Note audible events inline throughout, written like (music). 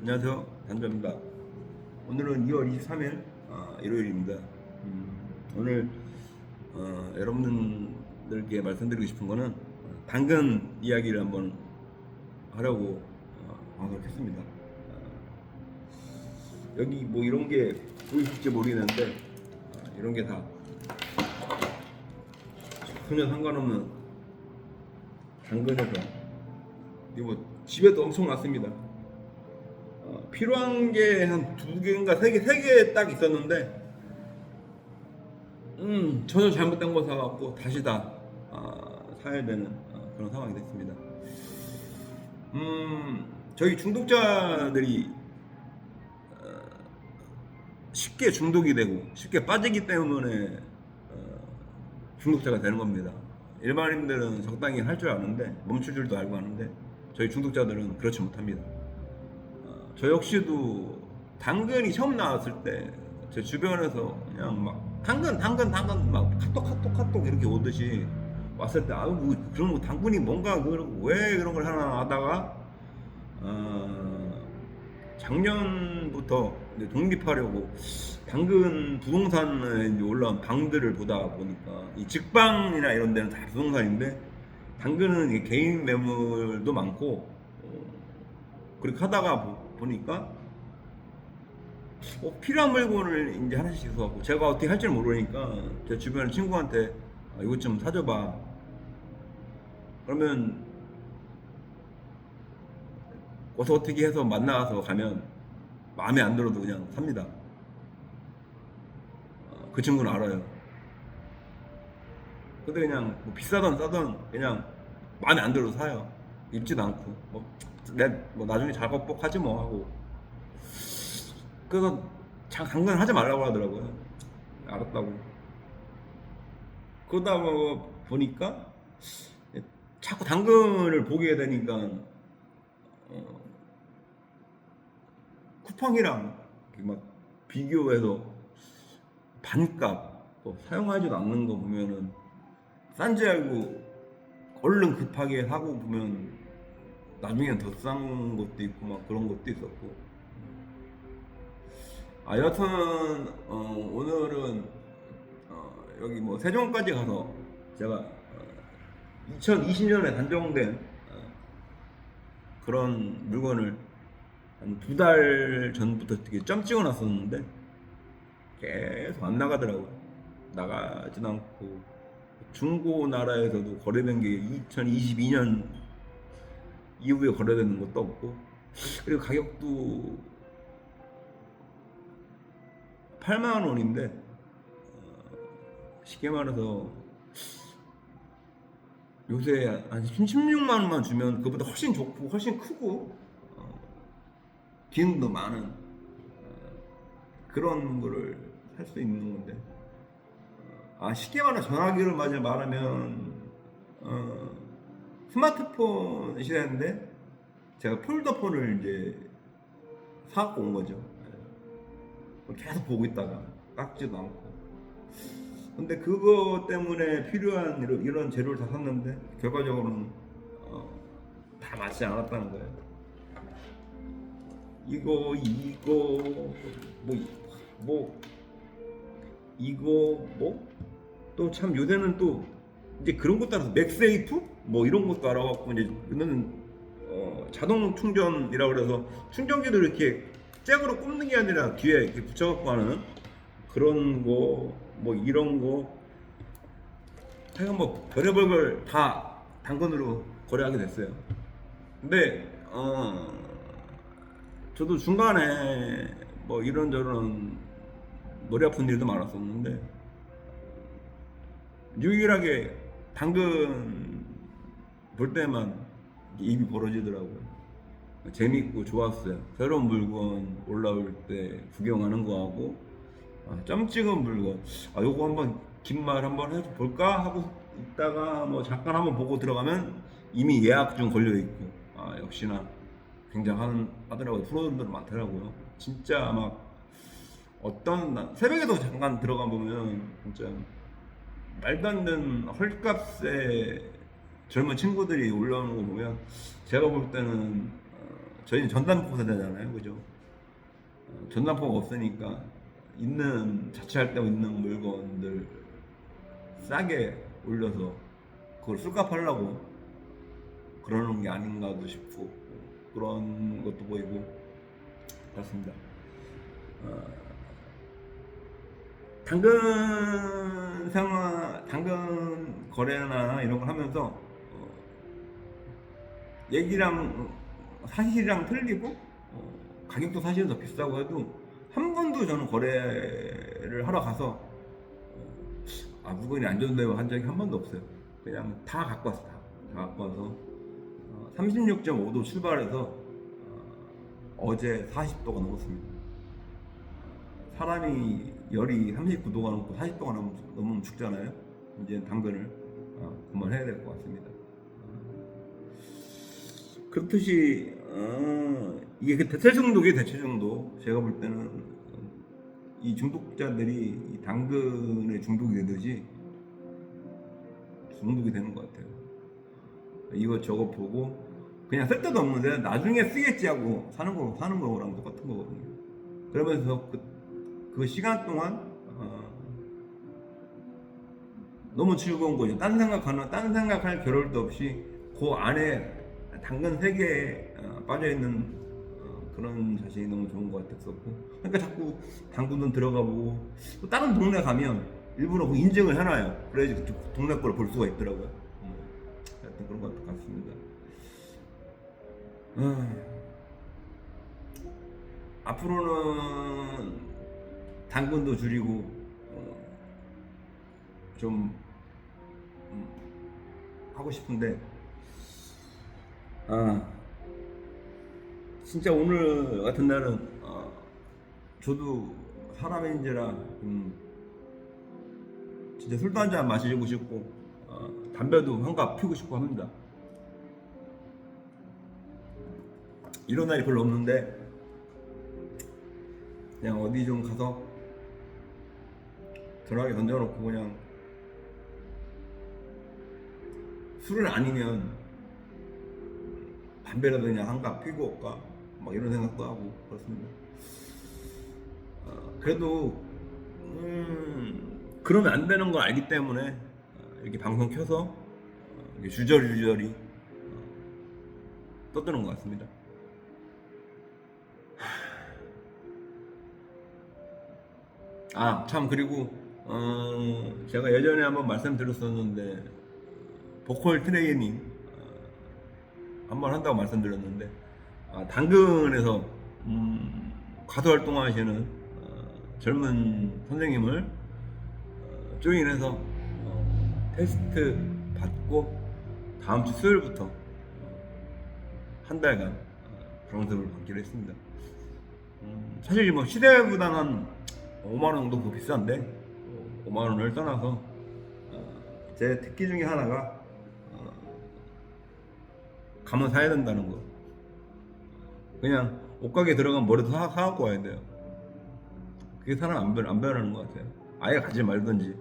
안녕하세요. 단조입니다. 오늘은 2월 23일 어, 일요일입니다. 음, 오늘 어, 여러분들께 말씀드리고 싶은 거는 어, 당근 이야기를 한번 하려고 어, 방송을 했습니다. 어, 여기 뭐 이런 게 보이실지 모르겠는데 어, 이런 게 다 전혀 상관없는 당근에서 이거 뭐 집에도 엄청 많습니다. 어, 필요한 게 한 두 개인가 세 개, 세 개 딱 있었는데, 음, 전혀 잘못된 거 사갖고 다시 다 어, 사야 되는 어, 그런 상황이 됐습니다. 음, 저희 중독자들이 어, 쉽게 중독이 되고 쉽게 빠지기 때문에 어, 중독자가 되는 겁니다. 일반인들은 적당히 할 줄 아는데 멈출 줄도 알고 하는데 저희 중독자들은 그렇지 못합니다. 어, 저 역시도 당근이 처음 나왔을 때 제 주변에서 그냥 막 당근 당근 당근 막 카톡 카톡 카톡 이렇게 오듯이 왔을 때 아유 뭐 그런 거 당근이 뭔가 왜 그런 걸 하나 하다가 어, 작년부터 독립하려고 당근 부동산에 올라온 방들을 보다 보니까 이 직방이나 이런 데는 다 부동산인데 당근은 개인 매물도 많고 어, 그렇게 하다가 보- 보니까 어, 필요한 물건을 이제 하나씩 있어갖고 제가 어떻게 할 줄 모르니까 제 주변 친구한테 아, 이것 좀 사줘봐. 그러면 어서 어떻게 해서 만나서 가면 마음에 안 들어도 그냥 삽니다. 어, 그 친구는 알아요. 근데 그냥 뭐 비싸던 싸던 그냥 마음에 안 들어도 사요 입지도 않고 뭐, 내, 뭐 나중에 작업복 하지 뭐 하고 그래서 장 당근 하지 말라고 하더라고요. 알았다고. 그러다 뭐 보니까 자꾸 당근을 보게 되니까 어, 쿠팡이랑 막 비교해서 반값 뭐 사용하지도 않는 거 보면은 싼지 알고 얼른 급하게 사고 보면 나중엔 더 싼 것도 있고 막 그런 것도 있었고 아 여튼 어, 오늘은 어, 여기 뭐 세종까지 가서 제가 어, 2020년에 단종된 어, 그런 물건을 한 두 달 전부터 되게 점 찍어놨었는데 계속 안 나가더라고요. 나가진 않고 중고 나라에서도 거래된 게 2022년 이후에 거래되는 것도 없고. 그리고 가격도 8만 원인데 어, 쉽게 말해서 요새 한 16만 원만 주면 그보다 훨씬 좋고 훨씬 크고 어, 기능도 많은 어, 그런 거를 살수 있는 건데. 어, 아 쉽게 말해 전화기를 맞아 말하면 어, 스마트폰 시대인데 제가 폴더폰을 이제 사갖고 온 거죠. 계속 보고 있다가 깎지도 않고. 근데 그거 때문에 필요한 이런, 이런 재료를 다 샀는데 결과적으로는 어, 다 맞지 않았다는 거예요. 이거 이거 뭐뭐 이거 뭐 또 참 요새는 또 이제 그런 것 따라서 맥세이프 뭐 이런 것도 알아갖고 이제 이거는 어, 자동 충전이라 그래서 충전기도 이렇게 잭으로 꼽는 게 아니라 뒤에 이렇게 붙여갖고 하는 그런 거 뭐 이런 거 하여간 뭐 별의별 걸 다 당근으로 거래하게 됐어요. 근데 어 저도 중간에 뭐 이런저런 머리 아픈 일도 많았었는데 유일하게 당근 볼 때만 입이 벌어지더라고요. 재밌고 좋았어요. 새로운 물건 올라올 때 구경하는 거하고 아, 점 찍은 물건. 아 요거 한번 긴 말 한번 해볼까 하고 있다가 뭐 잠깐 한번 보고 들어가면 이미 예약 중 걸려 있고 아 역시나 굉장한 하더라고요. 프로들 많더라고요. 진짜 막 어떤 나- 새벽에도 잠깐 들어가 보면 진짜 말도 안 되는 헐값에 젊은 친구들이 올라오는 거 보면 제가 볼 때는 어, 저희는 전담포 세대잖아요, 그죠? 어, 전담포가 없으니까 있는 자취할 때 있는 물건들 싸게 올려서 그걸 술값 하려고 그러는 게 아닌가도 싶고 그런 것도 보이고 그렇습니다. 어, 당근 거래나 이런 걸 하면서 어, 얘기랑 사실이랑 틀리고 어, 가격도 사실은 더 비싸고 해도 한 번도 저는 거래를 하러 가서 어, 아 물건이 안 좋은데요 한 적이 한 번도 없어요. 그냥 다 갖고 왔어 다, 다 갖고 와서 어, 36.5도 출발해서 어, 제 40도가 넘었습니다. 사람이 열이 39도가 넘고 40도가 넘, 넘으면 죽잖아요. 이제 당근을 어, 그만해야 될 것 같습니다. 어, 그렇듯이 어, 이게 그 대체 중독이 대체 중독. 제가 볼 때는 어, 이 중독자들이 이 당근에 중독이 되듯이 중독이 되는 것 같아요. 이거 저거 보고 그냥 쓸데도 없는데 나중에 쓰겠지 하고 사는 거 사는 거랑 똑같은 거거든요. 그러면서 그, 그 시간 동안 너무 즐거운 거죠. 딴 생각하는 딴 생각할 겨를도 없이 그 안에 당근 세계에 어, 빠져 있는 어, 그런 자신이 너무 좋은 것 같았었고. 그러니까 자꾸 당근은 들어가 보고 또 다른 동네 가면 일부러 그 인증을 해놔요. 그래야지 그 동네 걸볼 수가 있더라고요. 음, 하여튼 그런 것 같습니다. 음. 앞으로는 당근도 줄이고 어, 좀 음, 하고 싶은데 아 진짜 오늘 같은 날은 어, 저도 사람인지라 음, 진짜 술도 한 잔 마시고 싶고 어, 담배도 한갑 피우고 싶고 합니다. 이런 날이 별로 없는데 그냥 어디 좀 가서 전화기 던져놓고 그냥 술은 아니면 담배라도 그냥 한갑 피고 올까 막 이런 생각도 하고 그렇습니다. 어, 그래도 음, 그러면 안 되는 걸 알기 때문에 어, 이렇게 방송 켜서 어, 이렇게 주저리 주저리 어, 떠드는 것 같습니다. 아, 참 그리고 어, 제가 예전에 한번 말씀드렸었는데 보컬 트레이닝 어, 한번 한다고 말씀드렸는데 아, 당근에서 음, 가수 활동하시는 어, 젊은 선생님을 어, 조인해서 어, 테스트 받고 다음 주 수요일부터 어, 한 달간 어, 강습을 받기로 했습니다. 음, 사실 뭐 시대보다는 한 5만 원 정도 더 비싼데 어, 5만 원을 떠나서 어, 제 특기 중에 하나가 어, 가면 사야 된다는 거. 그냥 옷가게 들어가면 머리도 사, 사갖고 와야 돼요. 그게 사람 안, 변, 안 변하는 것 같아요. 아예 가지 말든지.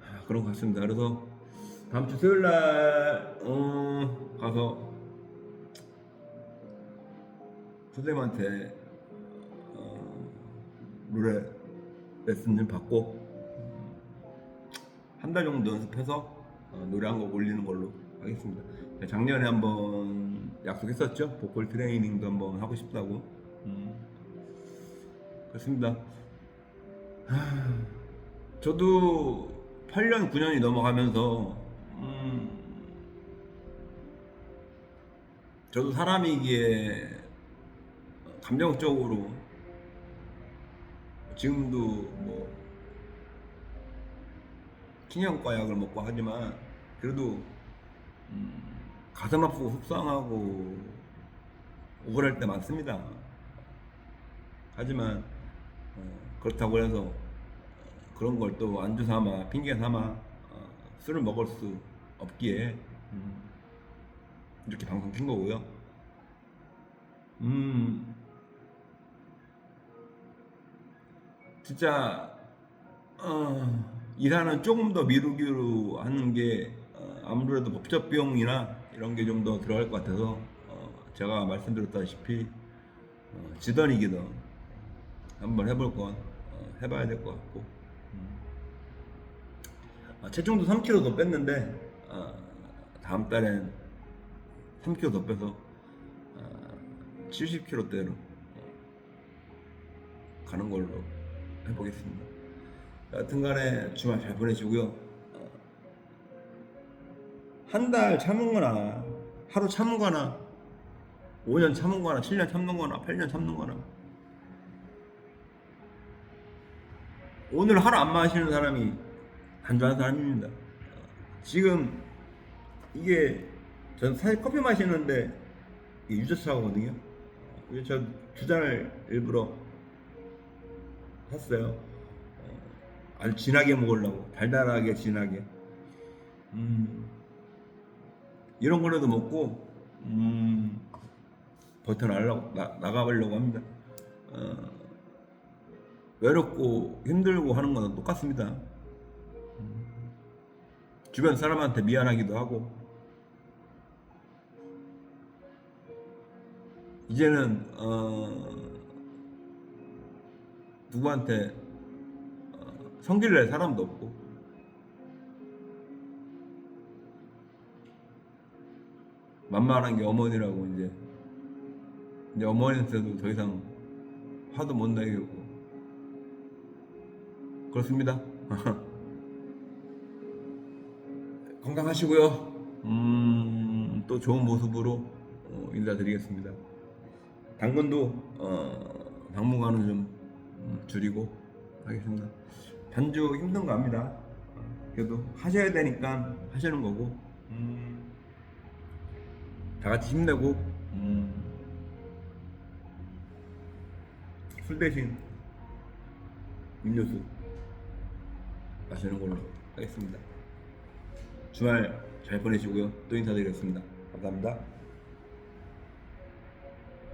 아, 그런 것 같습니다. 그래서 다음 주 수요일 날 어, 가서 선생님한테 어, 노래 레슨 좀 받고 한 달 정도 연습해서 어, 노래 한 곡 올리는 걸로 하겠습니다. 작년에 한번 약속했었죠. 보컬 트레이닝도 한번 하고 싶다고. 음, 그렇습니다. 하, (sighs) 저도 8년, 9년이 넘어가면서 음, 저도 사람이기에 감정적으로 지금도 뭐 신형과 약을 먹고 하지만 그래도 음, 가슴 아프고 속상하고 억울할 때 많습니다. 하지만 어, 그렇다고 해서 어, 그런 걸 또 안주 삼아 핑계 삼아 어, 술을 먹을 수 없기에 음, 이렇게 방송 킨 거고요. 음, 진짜 어, 일하는 조금 더 미루기로 하는 게 어, 아무래도 법적 비용이나 이런 게 좀 더 들어갈 것 같아서 어, 제가 말씀드렸다시피 어, 지던 이기던 한번 해볼 건 어, 해봐야 될 것 같고 음. 아, 체중도 3kg 더 뺐는데 아, 다음 달엔 3kg 더 빼서 아, 70kg대로 가는 걸로 해보겠습니다. 여튼간에 주말 잘 보내시고요. 한 달 참은 거나 하루 참은 거나 5년 참은 거나 7년 참는 거나 8년 참는 거나 오늘 하루 안 마시는 사람이 단조한 사람입니다. 지금 이게 전 사실 커피 마시는데 이게 유자차거든요. 그래서 저두 잔을 일부러 샀어요. 어, 아주 진하게 먹으려고 달달하게 진하게. 음, 이런 거라도 먹고 음, 버텨나려고 나, 나가보려고 합니다. 어, 외롭고 힘들고 하는 건 똑같습니다. 음, 주변 사람한테 미안하기도 하고 이제는 어, 누구한테 어, 성질을 낼 사람도 없고 만만한 게 어머니라고 이제 이제 어머니한테도 더 이상 화도 못 내겠고 그렇습니다. (laughs) 건강하시고요. 음, 또 좋은 모습으로 어, 인사드리겠습니다. 당근도 어, 당분간은 좀 음, 줄이고 하겠습니다. 반주 힘든 거 압니다. 어, 그래도 하셔야 되니까 하시는 거고 음, 다 같이 힘내고 음, 술 대신 음료수 마시는 걸로 하겠습니다. 주말 잘 보내시고요. 또 인사드리겠습니다. 감사합니다.